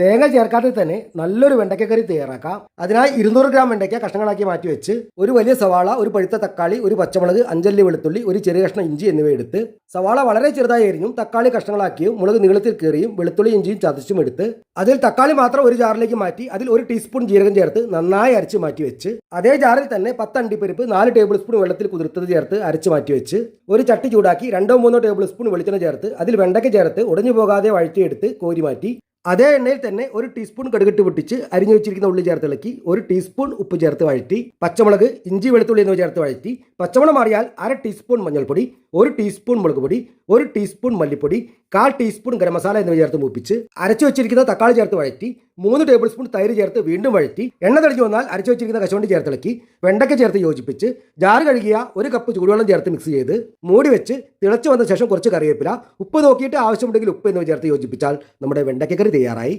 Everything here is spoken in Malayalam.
തേങ്ങ ചേർക്കാതെ തന്നെ നല്ലൊരു വെണ്ടയ്ക്കക്കറി തയ്യാറാക്കാം. അതിനായി ഇരുന്നൂറ് ഗ്രാം വെണ്ടയ്ക്ക കഷ്ണങ്ങളാക്കി മാറ്റി വെച്ച് ഒരു വലിയ സവാള ഒരു പഴുത്ത തക്കാളി ഒരു പച്ചമുളക് അഞ്ചല്ലി വെളുത്തുള്ളി ഒരു ചെറിയ കഷ്ണം ഇഞ്ചി എന്നിവ എടുത്ത് സവാള വളരെ ചെറുതായി എരിഞ്ഞും തക്കാളി കഷ്ണങ്ങളാക്കിയും മുളക് നീളത്തിൽ കീറിയും വെളുത്തുള്ളി ഇഞ്ചിയും ചതച്ചും എടുത്ത് അതിൽ തക്കാളി മാത്രം ഒരു ജാറിലേക്ക് മാറ്റി അതിൽ ഒരു ടീസ്പൂൺ ജീരകം ചേർത്ത് നന്നായി അരച്ച് മാറ്റി വെച്ച് അതേ ജാറിൽ തന്നെ പത്ത് അണ്ടിപ്പരിപ്പ് നാല് ടേബിൾ സ്പൂൺ വെള്ളത്തിൽ കുതിർത്തത് ചേർത്ത് അരച്ച് മാറ്റി വെച്ച് ഒരു ചട്ടി ചൂടാക്കി രണ്ടോ മൂന്നോ ടേബിൾ സ്പൂൺ വെളിച്ചെണ്ണ ചേർത്ത് അതിൽ വെണ്ടയ്ക്ക ചേർത്ത് ഉടഞ്ഞു പോകാതെ വഴറ്റിയെടുത്ത് കോരി മാറ്റി അതേ എണ്ണയിൽ തന്നെ ഒരു ടീസ്പൂൺ കടുകിട്ട് പൊട്ടിച്ച് അരിഞ്ഞു വെച്ചിരിക്കുന്ന ഉള്ളി ചേർത്ത് ഇളക്കി ഒരു ടീസ്പൂൺ ഉപ്പ് ചേർത്ത് വഴറ്റി പച്ചമുളക് ഇഞ്ചി വെളുത്തുള്ളി എന്നിവ ചേർത്ത് വഴറ്റി പച്ചമുളക് മാറിയാൽ അര ടീസ്പൂൺ മഞ്ഞൾപ്പൊടി ഒരു ടീസ്പൂൺ മുളക് പൊടി ഒരു ടീസ്പൂൺ മല്ലിപ്പൊടി കാൽ ടീസ്പൂൺ ഗരം മസാല എന്നിവ ചേർത്ത് മൂപ്പിച്ച് അരച്ചു വെച്ചിരിക്കുന്ന തക്കാളി ചേർത്ത് വഴറ്റി മൂന്ന് ടേബിൾ സ്പൂൺ തൈര് ചേർത്ത് വീണ്ടും വഴറ്റി എണ്ണ തെളിഞ്ഞു വന്നാൽ അരച്ചു വെച്ചിരിക്കുന്ന കശുവണ്ടി ചേർത്ത് ഇളക്കി വെണ്ടയ്ക്ക ചേർത്ത് യോജിപ്പിച്ച് ജാറ് കഴുകിയ ഒരു കപ്പ് ചൂടുവെള്ളം ചേർത്ത് മിക്സ് ചെയ്ത് മൂടി വെച്ച് തിളച്ചു വന്ന ശേഷം കുറച്ച് കറിവേപ്പില ഉപ്പ് നോക്കിയിട്ട് ആവശ്യമുണ്ടെങ്കിൽ ഉപ്പ് എന്നിവ ചേർത്ത് യോജിപ്പിച്ചാൽ നമ്മുടെ വെണ്ടയ്ക്ക കറി തയ്യാറായി.